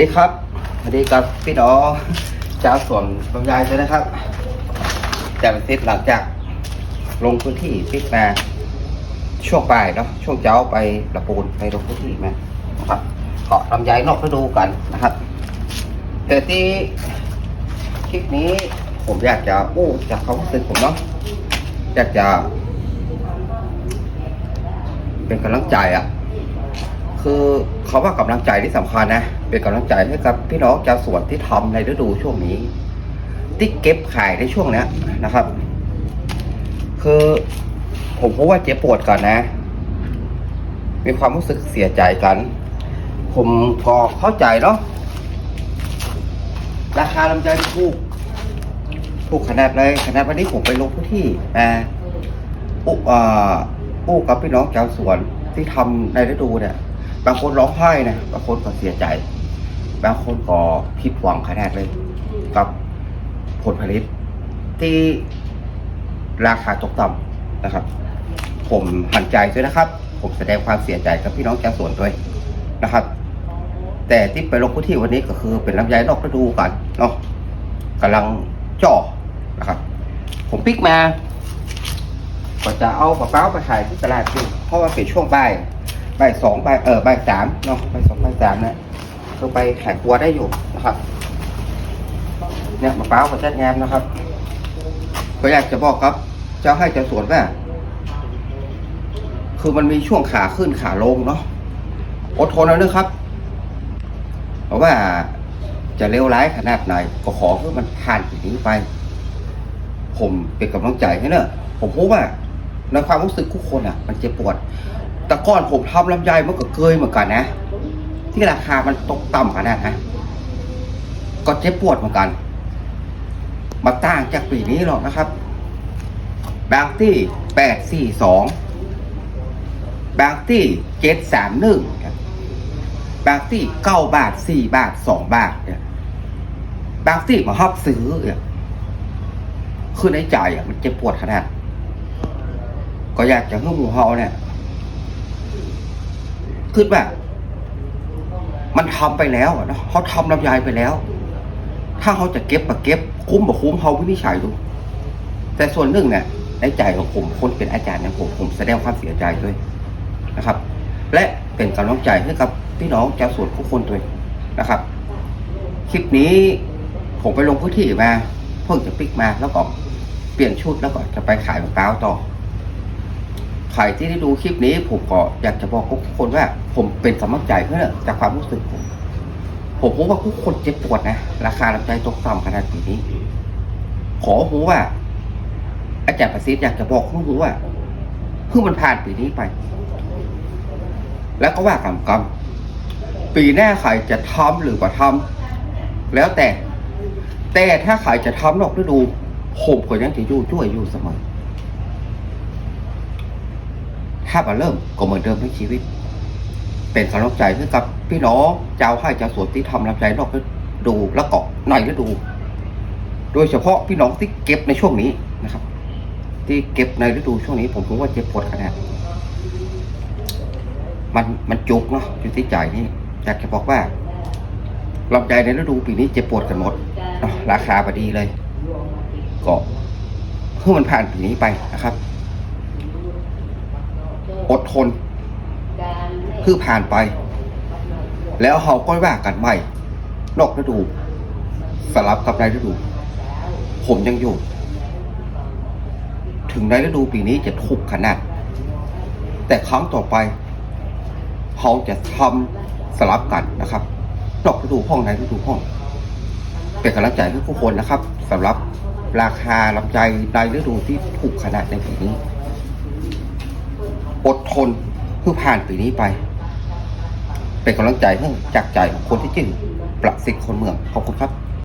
ดีครับสวัสดีครับพี่น้องชาวสวนลำไยเลยนะครับจากเสร็จหลังจากลงพื้นที่ปิดมาช่วงบ่ายเนาะช่วงเช้าไปละปูนไปลงพื้นที่มาครับเกาะลำไยนอกฤดูกันนะครับ แต่ที่คลิปนี้ผมอยากจะโอ้จากความรู้สึกผมเนาะอยากจะ เป็นกำลังใจอะ คือเขาว่ากำลังใจที่สำคัญนะ เป็นกำลังใจให้กับพี่น้องชาวสวนที่ทำในฤดูช่วงนี้ ที่เก็บขายในช่วงเนี้ยนะครับ คือผมพบว่าเจ็บปวดกันนะ มีความรู้สึกเสียใจกัน ผมก็เข้าใจเนาะราคาลำไยถูกถูกขนาดเลยขนาดวันนี้ผมไปลงพื้นที่มาอุอ่าอู้กับพี่น้องชาวสวนที่ทำในฤดูเนี่ย บางคนร้องไห้นะ บางคนก็เสียใจ บางคนก็ผิดหวังขนาดเลย กับผลผลิต ที่ราคาตกต่ำนะครับ ผมหันใจด้วยนะครับ ผมแสดงความเสียใจกับพี่น้องชาวสวนด้วยนะครับ แต่ที่ไปลงพื้นที่วันนี้ก็คือเป็นลำไยนอกฤดูกันเนาะกำลังจ่อนะครับ ผมปิกมาก็จะเอาปลาเป้าไปขายที่ตลาดอยู่เพราะว่าเป็นช่วงบ่ายบ่ายสองบ่ายเออบ่ายสามเนาะบ่ายสองบ่ายสามนี่ย คือไปแขายครัวได้อยู่นะครับเนี่ยมะพร้าวก็จัดงมนะครับก็อยากจะบอกครับเจ้าให้เจ้าสวนว่าคือมันมีช่วงขาขึ้นขาลงเนาะอดทนเอาเด้อครับ เพราะว่าจะเลวร้ายขนาดไหนก็ขอให้มันผ่านปีนี้ไป ผมเป็นกำลังใจให้เนอะผมพูดว่าในความรู้สึกทุกคนอะ มันเจ็บปวด แต่ก่อนผมทำลำไยมันก็เคยเหมือนกันนะ ที่ราคามันตกต่ำขนาดนะก็เจ็บปวดเหมือนกัน มาต่างจากปีนี้หรอกนะครับ บางที่แปดสี่สองบางที่เจ็ดสามหนึ่งบางที่เก้าบาทสี่บาทสองบาทเนี่ยบางที่มาฮอบซื้อเนี่ยคือในใจอะมันเจ็บปวดขนาด ก็อยากจะให้หมูเฮาเนี่ยคือแบบ มันทำไปแล้วเนะเขาทำลำไยไปแล้ว ถ้าเขาจะเก็บมาเก็บ คุ้มบ่คุ้มเขาวินิจฉัยดู แต่ส่วนหนึ่งเนี่ยในใจของผมคนเป็นอาจารย์เนี่ยผมผมแสดงความเสียใจด้วยนะครับ และเป็นกำลังใจให้กับพี่น้องชาวสวนทุกคนด้วยนะครับ คลิปนี้ผมไปลงพื้นที่มาเพิ่งจะปิกมาแล้วก็เปลี่ยนชุดแล้วก็จะไปขายมะพร้าวต่อ ใครที่ได้ดูคลิปนี้ผมก็อยากจะบอกทุกคนว่า ผมเป็นกำลังใจเพื่อจากความรู้สึกผม ผมพบว่าทุกคนเจ็บปวดนะ ราคาลำไยตกต่ำขนาดนี้ ขอหูว่า อาจารย์ประสิทธิ์อยากจะบอกคุณหูว่าเพิ่งมันผ่านปีนี้ไป แล้วก็ว่ากำกำปีหน้าใครจะทำหรือก็ทำแล้วแต่ แต่ถ้าใครจะทำนอกฤดูผมก็ยังจะยู่ช่วยอยู่เสมอ ถ้ามาเริ่มก็เหมือนเดิมทั้งชีวิต เป็นกำลังใจให้กับพี่น้องเจ้าให้เจ้าสวนที่ทำลำใจนอกฤดูแล้วก็ในฤดู โดยเฉพาะพี่น้องที่เก็บในช่วงนี้นะครับ ที่เก็บในฤดูช่วงนี้ ผมรู้ว่าเจ็บปวดขนาดมันมันจุกเนาะอยู่ที่ใจนี่อยากจะบอกว่าลำใจในฤดูปีนี้เจ็บปวดกันหมดราคาพอดีเลย ก็เพื่อมันผ่านปีนี้ไปนะครับ อดทน คือผ่านไป แล้วเขาก็ว่ากันใหม่ นอกฤดูสลับกับในฤดู ผมยังอยู่ ถึงในฤดูปีนี้จะทุกข์ขนาด แต่ครั้งต่อไปเขาจะทำสลับกันนะครับ นอกฤดูห้องในฤดูห้อง เป็นกำลังใจให้ทุกคนนะครับสำหรับราคาลำไยในฤดูที่ถูกขนาดในปีนี้ อดทนเพื่อผ่านปีนี้ไป เป็นกำลังใจให้จากใจของคนที่จื่อประสิทธิ์คนเมืองขอบคุณครับ